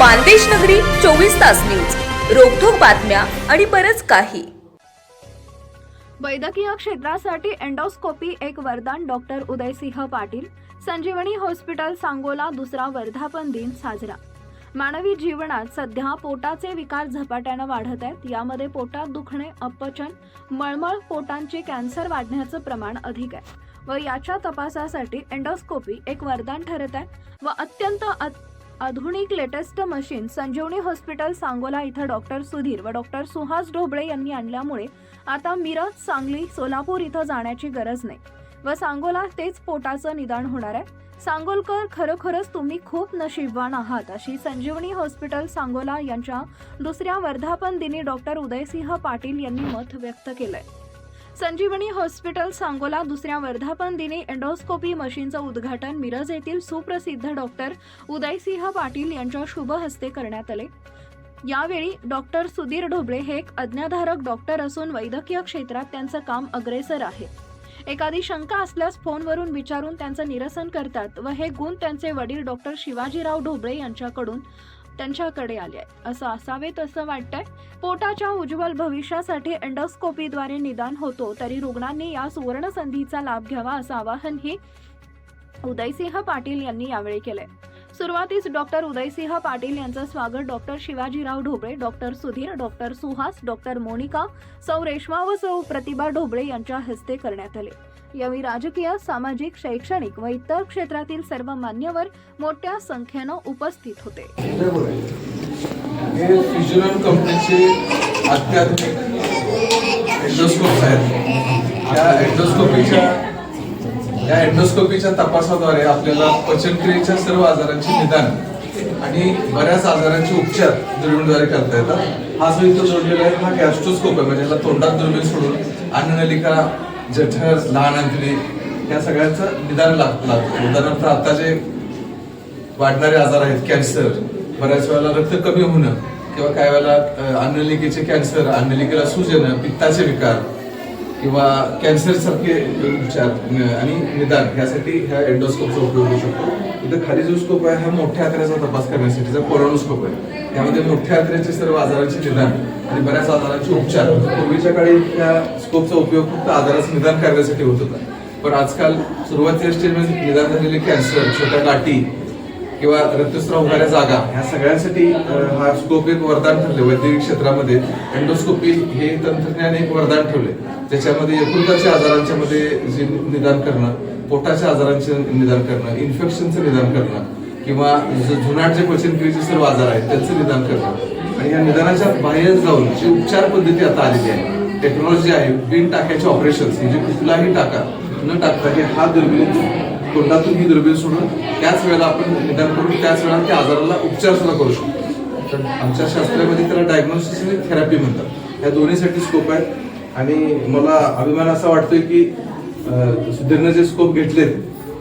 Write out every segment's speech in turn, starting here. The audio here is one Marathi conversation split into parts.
मानदेश नगरी चोवीस तास न्यूज. रोखोक बातम्या आणि बरच काही. वैद्यकीय क्षेत्रासाठी एंडोस्कोपी एक वरदान डॉक्टर उदयसिंह पाटील. संजीवनी हॉस्पिटल सांगोला दुसरा वर्धापन दिन साजरा. मानवी जीवनात सध्या पोटाचे विकार झपाट्यानं वाढत आहेत. यामध्ये पोटात दुखणे अपचन मळमळ पोटांचे कॅन्सर वाढण्याचं प्रमाण अधिक आहे. व याच्या तपासासाठी एंडोस्कोपी एक वरदान ठरत आहे. व अत्यंत आधुनिक latest machine Sanjeevani hospital Sangola इथं डॉक्टर सुधीर व डॉक्टर सुहास ढोबळे यांनी आणल्यामुळे आता मिरज सांगली सोलापूर इथं जाण्याची गरज नाही. व सांगोला तेच पोटाचं निदान होणार आहे. सांगोलकर खरोखरच तुम्ही खूप नशीबवान आहात अशी संजीवनी हॉस्पिटल सांगोला यांच्या दुसऱ्या वर्धापन दिनी डॉक्टर उदयसिंह पाटील यांनी मत व्यक्त केलंय. संजीवनी हॉस्पिटल सांगोला दुसऱ्या वर्धापन दिनी एंडोस्कोपी मशीनचं उद्घाटन मिरज येथील सुप्रसिद्ध डॉक्टर उदयसिंह पाटील यांच्या शुभ हस्ते करण्यात आले. यावेळी डॉक्टर सुधीर ढोबळे हे एक अज्ञाधारक डॉक्टर असून वैद्यकीय क्षेत्रात त्यांचं काम अग्रेसर आहे. एखादी शंका असल्यास फोनवरून विचारून त्यांचं निरसन करतात व हे गुण त्यांचे वडील डॉक्टर शिवाजीराव ढोबळे यांच्याकडून त्यांच्याकडे आले आहेत. असं असावेत असं वाटतंय पोटाच्या उज्ज्वल भविष्यासाठी एंडोस्कोपीद्वारे निदान होतो तरी रुग्णांनी या सुवर्ण संधीचा लाभ घ्यावा असं आवाहनही उदयसिंह पाटील यांनी यावेळी केलंय सुरुवातीस डॉक्टर उदयसिंह पाटील यांचं स्वागत doctor Shivajirao Dhobale doctor Sudhir doctor Suhas doctor Monica सौ रेश्मा व सौ प्रतिभा ढोबळे यांच्या हस्ते करण्यात आले. यावेळी राजकीय सामाजिक शैक्षणिक व इतर क्षेत्रातील सर्व मान्यवर मोठ्या संख्येनं उपस्थित होते. कंपनीचे अत्याधुनिक एंडोस्कोप आहेत त्या एंडोस्कोपीच्या या एंडोस्कोपीच्या तपासाद्वारे आपल्याला पचनक्रियेच्या सर्व आजारांचे निदान आणि बऱ्याच आजारांचे उपचार दुर्बीणद्वारे करता येतात. हा जो इथं जोडलेला आहे हा गॅस्ट्रोस्कोप आहे. म्हणजे याला तोंडात दुर्बीण सोडून अन्ननलिका जठर लहान अंतरी या सगळ्यांचं निदान लाग लागतं. उदाहरणार्थ आता जे वाढणारे आजार आहेत कॅन्सर बऱ्याच वेळेला रक्त कमी होणं किंवा काही वेळेला अन्नलिकेचे कॅन्सर अन्नलिकेला सूजन पित्ताचे विकार किंवा कॅन्सरसारखे उपचार आणि निदान ह्यासाठी ह्या एंडोस्कोपचा उपयोग होऊ शकतो. इथं खाली जो स्कोप आहे हा मोठ्या आतड्याचा तपास करण्यासाठीचा कोरोनोस्कोप आहे त्यामध्ये मोठ्या आतड्याचे सर्व आजारांचे निदान आणि बऱ्याच आजारांचे उपचार. पूर्वीच्या काळी त्या स्कोपचा उपयोग फक्त आजाराचं निदान करण्यासाठी होत होता. पण आजकाल सुरुवातीच्या स्टेजमध्ये निदान झालेले कॅन्सर छोट्या गाठी किंवा रक्तस्राव होणाऱ्या जागा ह्या सगळ्यांसाठी हा स्कोप एक वरदान ठरले वैद्यकीय क्षेत्रामध्ये. एंडोस्कोपी हे तंत्रज्ञान एक वरदान ठेवले त्याच्यामध्ये यकृताच्या आजारांच्या मध्ये जे निदान करणं पोटाच्या आजारांचे निदान करणं इन्फेक्शनचं निदान करणं किंवा जुनाट जे पचनक्रियेचे सर्व आजार आहेत त्यांचं निदान करणं. आणि या निदानाच्या बाहेर जाऊन जी उपचार पद्धती आता आलेली आहे टेक्नॉलॉजी आहे बिन टाक्याचे ऑपरेशन म्हणजे कुठलाही टाका न टाकता हे हा दुर्बीण तोंडातून ही दुर्बीण सोडून त्याच वेळेला आपण निदान करून त्याच वेळेला त्या आजाराला उपचार सुद्धा करू शकतो. तर आमच्या शास्त्रामध्ये त्याला डायग्नोसिस आणि थेरपी म्हणतात. या दोन्हीसाठी स्कोप आहेत. आणि मला अभिमान असा वाटतोय की सुधीरनं जे स्कोप घेतलेत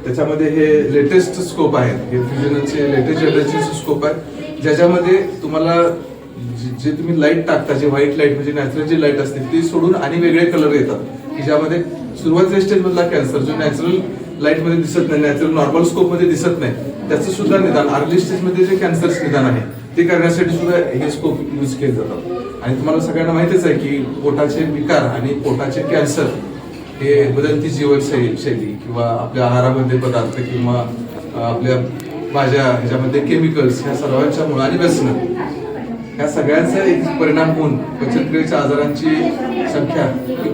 त्याच्यामध्ये हे लेटेस्ट स्कोप आहेत. हे फ्युजनचे लेटेस्ट जनरेशनचे स्कोप आहेत. ज्याच्यामध्ये तुम्हाला जे- जे तुम्ही लाइट टाकता जे व्हाईट लाइट म्हणजे नॅचरल जी लाइट असते ती सोडून आणि वेगळे कलर येतात. की ज्यामध्ये सुरुवातीच्या स्टेजमधला कॅन्सर जो नॅचरल लाइटमध्ये दिसत नाही नॅचरल नॉर्मल स्कोपमध्ये दिसत नाही. त्याचं सुद्धा निदान अर्ली स्टेजमध्ये जे कॅन्सर निदान आहे ते करण्यासाठी सुद्धा हे स्कोप यूज केले जातात. आणि तुम्हाला सगळ्यांना माहितीच आहे की पोटाचे विकार आणि पोटाचे कॅन्सर हे बदलती जीवनशैली शैली किंवा आपल्या आहारामध्ये पदार्थ किंवा आपल्या भाज्या ह्याच्यामध्ये केमिकल्स ह्या सर्वांच्या मुळे आणि व्यसनं. या सगळ्यांचा एक परिणाम होऊन पचनक्रियेच्या आजारांची संख्या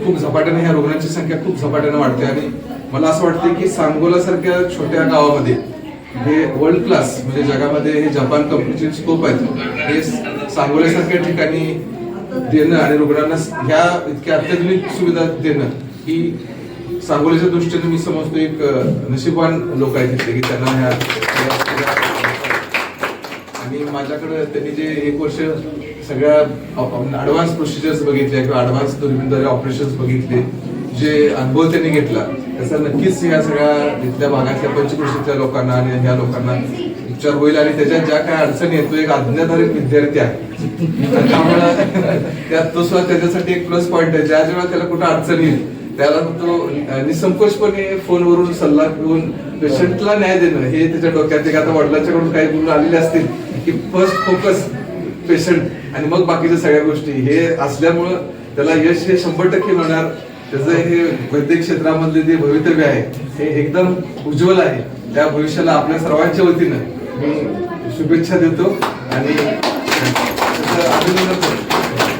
खूप झपाट्याने ह्या रुग्णांची संख्या खूप झपाट्याने वाढते आणि मला असं वाटतं की सांगोला सारख्या छोट्या गावामध्ये हे वर्ल्ड क्लास म्हणजे जगामध्ये हे जपान कंपनीचे स्कोप आहेत हे सांगोल्यासारख्या ठिकाणी देणं आणि रुग्णांना ह्या इतक्या अत्याधुनिक सुविधा देणं ही सांगोलीच्या दृष्टीने मी समजतो एक नशीबवान लोक आहेत तिथे की त्यांना ह्या आणि माझ्याकडे त्यांनी जे एक वर्ष सगळ्या ऍडव्हान्स प्रोसिजर्स बघितल्या किंवा ऍडव्हान्स दुर्बीणद्वारे ऑपरेशन्स बघितले जे अनुभव त्यांनी घेतला त्याचा नक्कीच या सगळ्या इथल्या भागातल्या पंचकृषीतल्या लोकांना आणि ह्या लोकांना उपचार होईल आणि त्याच्यात ज्या काय अडचणी आहेत तो एक आज्ञाधारित विद्यार्थी आहे. त्यामुळे त्यात तो सुद्धा त्याच्यासाठी एक प्लस पॉईंट आहे. ज्या जेव्हा त्याला कुठं अडचण येईल त्याला तो निसंकोचपणे फोनवरून सल्ला घेऊन पेशंटला न्याय देणं हे त्याच्या डोक्यात एक आता वडिलांच्याकडून काही गुण आलेले असतील की फर्स्ट फोकस पेशंट आणि मग बाकीच्या सगळ्या गोष्टी हे असल्यामुळं त्याला यश हे शंभर टक्के मिळणार. त्याचं हे वैद्यक क्षेत्रामधले जे भवितव्य आहे हे एकदम उज्ज्वल आहे. त्या भविष्याला आपल्या सर्वांच्या वतीनं मी शुभेच्छा देतो आणि अभिनंदन करतो.